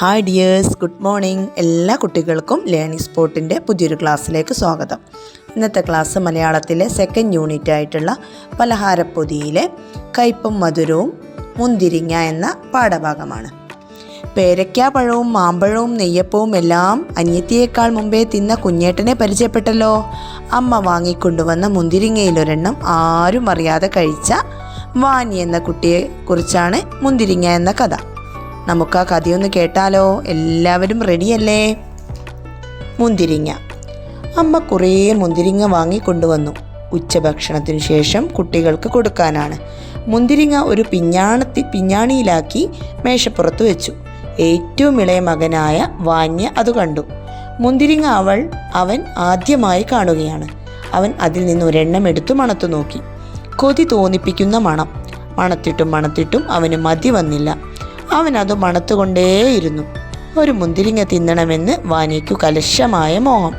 Hi dears good morning എല്ലാ കുട്ടികൾക്കും learning സ്പോട്ടിന്റെ പുതിയൊരു ക്ലാസ്സിലേക്ക് സ്വാഗതം. ഇന്നത്തെ ക്ലാസ് മലയാളത്തിലെ സെക്കൻഡ് യൂണിറ്റ് ആയിട്ടുള്ള പലഹാരപ്പൊതിയിലെ കയ്പും മധുരവും മുന്തിരിങ്ങ എന്ന പാഠഭാഗമാണ്. പേരയ്ക്ക പഴവും മാമ്പഴവും നെയ്യപ്പവും എല്ലാം അനിയത്തിയേക്കാൾ മുമ്പേ തിന്ന കുഞ്ഞേട്ടനെ പരിചയപ്പെട്ടല്ലോ. അമ്മ വാങ്ങിക്കൊണ്ടുവന്ന മുന്തിരിങ്ങയിലൊരെണ്ണം ആരും അറിയാതെ കഴിച്ച വാനി എന്ന കുട്ടിയെ കുറിച്ചാണ് മുന്തിരിങ്ങ എന്ന കഥ. നമുക്ക് ആ കഥയൊന്ന് കേട്ടാലോ? എല്ലാവരും റെഡിയല്ലേ മുന്തിരിങ്ങ. അമ്മ കുറേ മുന്തിരിങ്ങ വാങ്ങിക്കൊണ്ടുവന്നു. ഉച്ചഭക്ഷണത്തിനു ശേഷം കുട്ടികൾക്ക് കൊടുക്കാനാണ്. മുന്തിരിങ്ങ ഒരു പിഞ്ഞാണത്തി പിഞ്ഞാണിയിലാക്കി മേശപ്പുറത്ത് വെച്ചു. ഏറ്റവും ഇളയ മകനായ വാന്യ അത് കണ്ടു. മുന്തിരിങ്ങ അവൾ അവൻ ആദ്യമായി കാണുകയാണ്. അവൻ അതിൽ നിന്ന് ഒരെണ്ണം എടുത്തു മണത്തു നോക്കി. കൊതി തോന്നിപ്പിക്കുന്ന മണം. മണത്തിട്ടും മണത്തിട്ടും അവന് മതി വന്നില്ല. അവൻ അത് മണത്തുകൊണ്ടേയിരുന്നു. ഒരു മുന്തിരിങ്ങ തിന്നണമെന്ന് വാനിക്കു കലശമായ മോഹം.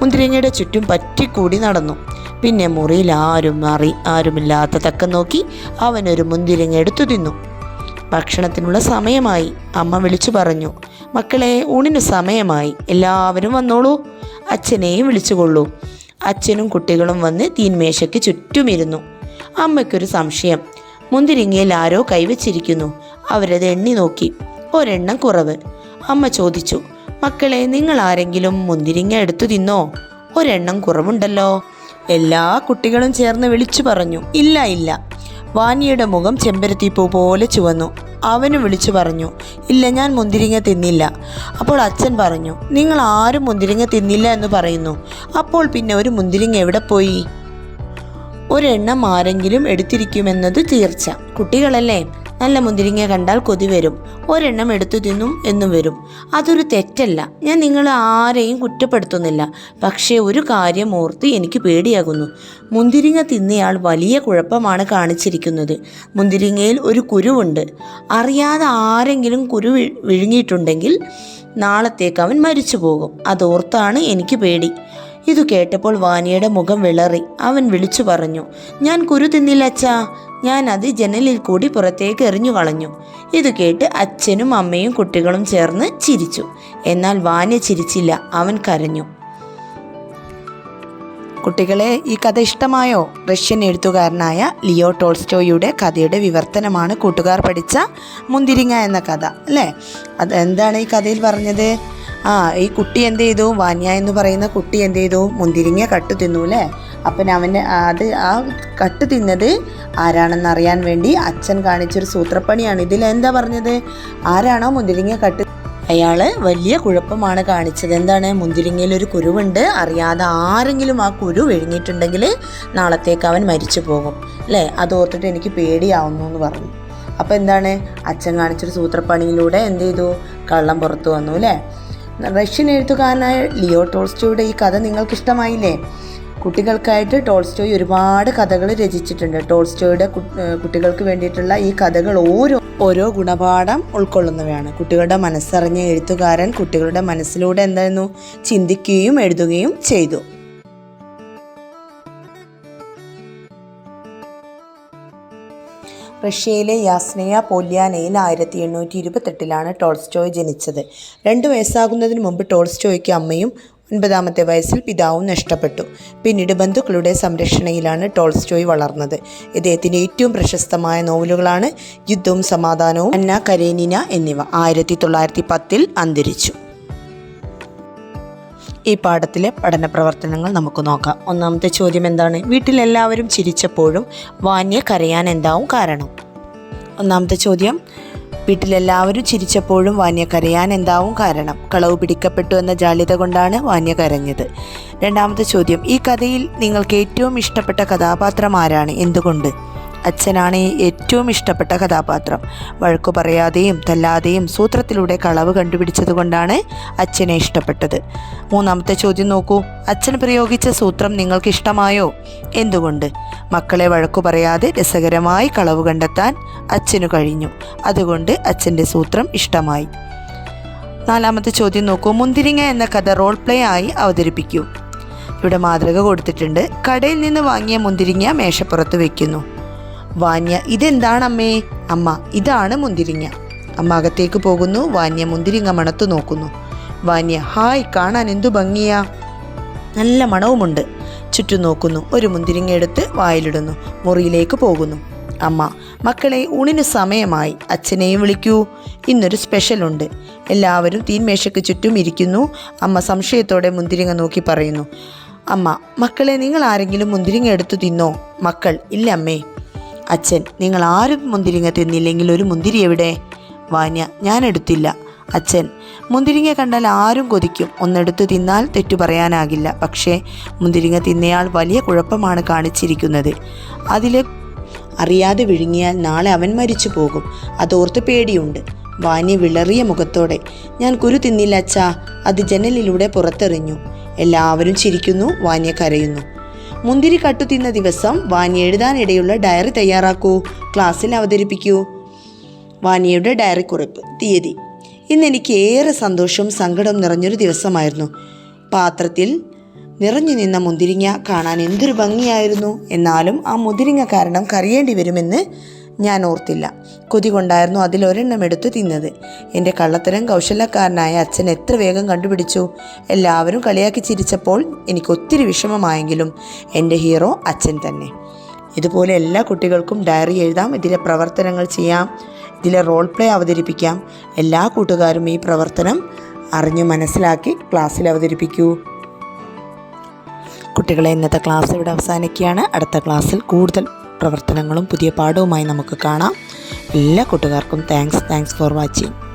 മുന്തിരിങ്ങയുടെ ചുറ്റും പറ്റിക്കൂടി നടന്നു. പിന്നെ മുറിയിൽ ആരും അറി ആരുമില്ലാത്ത തക്കം നോക്കി അവനൊരു മുന്തിരിങ്ങ എടുത്തു തിന്നു. ഭക്ഷണത്തിനുള്ള സമയമായി. അമ്മ വിളിച്ചു പറഞ്ഞു മക്കളെ ഊണിന് സമയമായി. എല്ലാവരും വന്നോളൂ. അച്ഛനെയും വിളിച്ചുകൊള്ളൂ. അച്ഛനും കുട്ടികളും വന്ന് തീന്മേശയ്ക്ക് ചുറ്റുമിരുന്നു. അമ്മയ്ക്കൊരു സംശയം. മുന്തിരിങ്ങയിൽ ആരോ കൈവച്ചിരിക്കുന്നു. അവരത് എണ്ണി നോക്കി. ഒരെണ്ണം കുറവ്. അമ്മ ചോദിച്ചു മക്കളെ നിങ്ങൾ ആരെങ്കിലും മുന്തിരിങ്ങ എടുത്തു തിന്നോ? ഒരെണ്ണം കുറവുണ്ടല്ലോ. എല്ലാ കുട്ടികളും ചേർന്ന് വിളിച്ചു പറഞ്ഞു ഇല്ല ഇല്ല. വാനിയുടെ മുഖം ചെമ്പരത്തിപ്പൂ പോലെ ചുവന്നു. അവന് വിളിച്ചു പറഞ്ഞു ഇല്ല ഞാൻ മുന്തിരിങ്ങ തിന്നില്ല. അപ്പോൾ അച്ഛൻ പറഞ്ഞു നിങ്ങൾ ആരും മുന്തിരിങ്ങ തിന്നില്ല എന്ന് പറയുന്നു. അപ്പോൾ പിന്നെ ഒരു മുന്തിരിങ്ങ എവിടെ പോയി? ഒരെണ്ണം ആരെങ്കിലും എടുത്തിരിക്കുമെന്നത് തീർച്ച. കുട്ടികളല്ലേ? നല്ല മുന്തിരിങ്ങ കണ്ടാൽ കൊതി വരും. ഒരെണ്ണം എടുത്തു തിന്നും എന്നും വരും. അതൊരു തെറ്റല്ല. ഞാൻ നിങ്ങൾ ആരെയും കുറ്റപ്പെടുത്തുന്നില്ല. പക്ഷേ ഒരു കാര്യം ഓർത്ത് എനിക്ക് പേടിയാകുന്നു. മുന്തിരിങ്ങ തിന്നയാൾ വലിയ കുഴപ്പമാണ് കാണിച്ചിരിക്കുന്നത്. മുന്തിരിങ്ങയിൽ ഒരു കുരുവുണ്ട്. അറിയാതെ ആരെങ്കിലും കുരു വിഴുങ്ങിയിട്ടുണ്ടെങ്കിൽ നാളത്തേക്ക് അവൻ മരിച്ചു പോകും. അതോർത്താണ് എനിക്ക് പേടി. ഇതു കേട്ടപ്പോൾ വാനിയുടെ മുഖം വിളറി. അവൻ വിളിച്ചു പറഞ്ഞു ഞാൻ കുരു തിന്നില്ല അച്ഛാ. ഞാൻ അത് ജനലിൽ കൂടി പുറത്തേക്ക് എറിഞ്ഞു കളഞ്ഞു ഇത് കേട്ട് അച്ഛനും അമ്മയും കുട്ടികളും ചേർന്ന് ചിരിച്ചു. എന്നാൽ വാന്യ ചിരിച്ചില്ല. അവൻ കരഞ്ഞു. കുട്ടികളെ ഈ കഥ ഇഷ്ടമായോ? റഷ്യൻ എഴുത്തുകാരനായ ലിയോ ടോൾസ്റ്റോയുടെ കഥയുടെ വിവർത്തനമാണ് കൂട്ടുകാർ പഠിച്ച മുന്തിരിങ്ങ എന്ന കഥ അല്ലേ? അത് എന്താണ് ഈ കഥയിൽ പറഞ്ഞത്? ആ ഈ കുട്ടി എന്ത് ചെയ്തു? വാന്യ എന്ന് പറയുന്ന കുട്ടി എന്ത് ചെയ്തു? മുന്തിരിങ്ങ കട്ടു തിന്നു അല്ലേ? അപ്പം അവന് അത് ആ കട്ട് തിന്നത് ആരാണെന്ന് അറിയാൻ വേണ്ടി അച്ഛൻ കാണിച്ചൊരു സൂത്രപ്പണിയാണ്. ഇതിൽ എന്താ പറഞ്ഞത്? ആരാണോ മുന്തിരിങ്ങ കട്ട് അയാൾ വലിയ കുഴപ്പമാണ് കാണിച്ചത്. എന്താണ്? മുന്തിരിങ്ങയിൽ ഒരു കുരുവുണ്ട്. അറിയാതെ ആരെങ്കിലും ആ കുരു വിഴുങ്ങിയിട്ടുണ്ടെങ്കിൽ നാളത്തേക്ക് അവൻ മരിച്ചു പോകും. അല്ലേ? അത് ഓർത്തിട്ട് എനിക്ക് പേടിയാവുന്നു എന്ന് പറഞ്ഞു. അപ്പോൾ എന്താണ്? അച്ഛൻ കാണിച്ചൊരു സൂത്രപ്പണിയിലൂടെ എന്ത് ചെയ്തു? കള്ളം പുറത്തു വന്നു അല്ലേ? റഷ്യൻ എഴുത്തുകാരനായ ലിയോ ടോൾസ്റ്റോയുടെ ഈ കഥ നിങ്ങൾക്ക് ഇഷ്ടമായില്ലേ കുട്ടികൾക്കായിട്ട് ടോൾസ്റ്റോയ് ഒരുപാട് കഥകൾ രചിച്ചിട്ടുണ്ട്. ടോൾസ്റ്റോയുടെ കുട്ടികൾക്ക് വേണ്ടിയിട്ടുള്ള ഈ കഥകൾ ഓരോ ഓരോ ഗുണപാഠം ഉൾക്കൊള്ളുന്നവയാണ്. കുട്ടികളുടെ മനസ്സറിഞ്ഞ എഴുത്തുകാരൻ കുട്ടികളുടെ മനസ്സിലൂടെ എന്തായിരുന്നു? ചിന്തിക്കുകയും എഴുതുകയും ചെയ്തു. റഷ്യയിലെ യാസ്നയ പോല്യാനയിൽ ആയിരത്തി എണ്ണൂറ്റി ഇരുപത്തെട്ടിലാണ് ടോൾസ്റ്റോയ് ജനിച്ചത്. രണ്ട് വയസ്സാകുന്നതിന് മുമ്പ് ടോൾസ്റ്റോയ്ക്ക് അമ്മയും ഒൻപതാമത്തെ വയസ്സിൽ പിതാവും നഷ്ടപ്പെട്ടു. പിന്നീട് ബന്ധുക്കളുടെ സംരക്ഷണയിലാണ് ടോൾസ്റ്റോയ് വളർന്നത്. ഇദ്ദേഹത്തിന്റെ ഏറ്റവും പ്രശസ്തമായ നോവലുകളാണ് യുദ്ധവും സമാധാനവും അന്ന കരേനിന എന്നിവ ആയിരത്തി തൊള്ളായിരത്തി പത്തിൽ അന്തരിച്ചു. ഈ പാഠത്തിലെ പഠന പ്രവർത്തനങ്ങൾ നമുക്ക് നോക്കാം. ഒന്നാമത്തെ ചോദ്യം എന്താണ്? വീട്ടിലെല്ലാവരും ചിരിച്ചപ്പോഴും വാന്യ കരയാൻ എന്താവും കാരണം? ഒന്നാമത്തെ ചോദ്യം വീട്ടിലെല്ലാവരും ചിരിച്ചപ്പോഴും വാന്യ കരയാൻ എന്താവും കാരണം? കളവ് പിടിക്കപ്പെട്ടു എന്ന ജാള്യത കൊണ്ടാണ് വാന്യ കരഞ്ഞത്. രണ്ടാമത്തെ ചോദ്യം ഈ കഥയിൽ നിങ്ങൾക്ക് ഏറ്റവും ഇഷ്ടപ്പെട്ട കഥാപാത്രം ആരാണ്? എന്തുകൊണ്ട്? അച്ഛനാണ് ഏറ്റവും ഇഷ്ടപ്പെട്ട കഥാപാത്രം. വഴക്കു പറയാതെയും തല്ലാതെയും സൂത്രത്തിലൂടെ കളവ് കണ്ടുപിടിച്ചതുകൊണ്ടാണ് അച്ഛനെ ഇഷ്ടപ്പെട്ടത്. മൂന്നാമത്തെ ചോദ്യം നോക്കൂ. അച്ഛൻ പ്രയോഗിച്ച സൂത്രം നിങ്ങൾക്ക് ഇഷ്ടമായോ? എന്തുകൊണ്ട്? മക്കളെ വഴക്കു പറയാതെ രസകരമായി കളവ് കണ്ടെത്താൻ അച്ഛനു കഴിഞ്ഞു. അതുകൊണ്ട് അച്ഛന്റെ സൂത്രം ഇഷ്ടമായി. നാലാമത്തെ ചോദ്യം നോക്കൂ. മുന്തിരിങ്ങ എന്ന കഥ റോൾ പ്ലേ ആയി അവതരിപ്പിക്കൂ. ഇവിടെ മാതൃക കൊടുത്തിട്ടുണ്ട്. കടയിൽ നിന്ന് വാങ്ങിയ മുന്തിരിങ്ങ മേശപ്പുറത്ത് വെക്കുന്നു. വാന്യ ഇതെന്താണ് അമ്മേ അമ്മ ഇതാണ് മുന്തിരിങ്ങ. അമ്മ അകത്തേക്ക് പോകുന്നു വാന്യ മുന്തിരിങ്ങ മണത്തു നോക്കുന്നു. വാന്യ ഹായ് കാണാൻ എന്തു ഭംഗിയാ? നല്ല മണവുമുണ്ട്. ചുറ്റും നോക്കുന്നു ഒരു മുന്തിരിങ്ങ എടുത്ത് വായിലിടുന്നു മുറിയിലേക്ക് പോകുന്നു. അമ്മ മക്കളെ ഊണിന് സമയമായി അച്ഛനെയും വിളിക്കൂ. ഇന്നൊരു സ്പെഷ്യലുണ്ട്. എല്ലാവരും തീൻമേശയ്ക്ക് ചുറ്റും ഇരിക്കുന്നു. അമ്മ സംശയത്തോടെ മുന്തിരിങ്ങ നോക്കി പറയുന്നു. അമ്മ മക്കളെ നിങ്ങൾ ആരെങ്കിലും മുന്തിരിങ്ങ എടുത്തു തിന്നോ? മക്കൾ ഇല്ല അമ്മേ അച്ഛൻ നിങ്ങൾ ആരും മുന്തിരിങ്ങ തിന്നില്ലെങ്കിൽ ഒരു മുന്തിരി എവിടെ? വാന്യ ഞാൻ എടുത്തില്ല. അച്ഛൻ മുന്തിരിങ്ങ കണ്ടാൽ ആരും കൊതിക്കും. ഒന്നെടുത്ത് തിന്നാൽ തെറ്റു പറയാനാകില്ല. പക്ഷേ മുന്തിരിങ്ങ തിന്നയാൾ വലിയ കുഴപ്പമാണ് കാണിച്ചിരിക്കുന്നത്. അതിൽ അറിയാതെ വിഴുങ്ങിയാൽ നാളെ അവൻ മരിച്ചു പോകും. അതോർത്ത് പേടിയുണ്ട്. വാന്യ വിളറിയ മുഖത്തോടെ ഞാൻ കുരു തിന്നില്ല അച്ഛാ. അത് ജനലിലൂടെ പുറത്തെറിഞ്ഞു. എല്ലാവരും ചിരിക്കുന്നു. വാന്യ കരയുന്നു. മുന്തിരി കട്ടു തിന്ന ദിവസം വാനി എഴുതാനിടയുള്ള ഡയറി തയ്യാറാക്കൂ. ക്ലാസ്സിൽ അവതരിപ്പിക്കൂ. വാനിയുടെ ഡയറി കുറിപ്പ് തീയതി. ഇന്ന് എനിക്ക് ഏറെ സന്തോഷവും സങ്കടവും നിറഞ്ഞൊരു ദിവസമായിരുന്നു. പാത്രത്തിൽ നിറഞ്ഞു നിന്ന മുന്തിരിങ്ങ കാണാൻ എന്തൊരു ഭംഗിയായിരുന്നു. എന്നാലും ആ മുന്തിരിങ്ങ കാരണം കറിയേണ്ടി വരുമെന്ന് ഞാൻ ഓർത്തില്ല. കൊതി കൊണ്ടായിരുന്നു അതിലൊരെണ്ണം എടുത്ത് തിന്നത്. എന്റെ കള്ളത്തരം കൗശലക്കാരനായ അച്ഛൻ എത്ര വേഗം കണ്ടുപിടിച്ചു? എല്ലാവരും കളിയാക്കി ചിരിച്ചപ്പോൾ എനിക്ക് ഒത്തിരി വിഷമമായെങ്കിലും എന്റെ ഹീറോ അച്ഛൻ തന്നെ. ഇതുപോലെ എല്ലാ കുട്ടികൾക്കും ഡയറി എഴുതാം ഇതിലെ പ്രവർത്തനങ്ങൾ ചെയ്യാം ഇതിലെ റോൾ പ്ലേ അവതരിപ്പിക്കാം. എല്ലാ കൂട്ടുകാരും ഈ പ്രവർത്തനം അറിഞ്ഞു മനസ്സിലാക്കി ക്ലാസ്സിൽ അവതരിപ്പിക്കൂ. കുട്ടികളെ ഇന്നത്തെ ക്ലാസ് ഇവിടെ അവസാനിക്കുകയാണ്. അടുത്ത ക്ലാസ്സിൽ കൂടുതൽ പ്രവർത്തനങ്ങളും പുതിയ പാഠവുമായി നമുക്ക് കാണാം. എല്ലാ കൂട്ടുകാർക്കും താങ്ക്സ് താങ്ക്സ് ഫോർ വാച്ചിങ്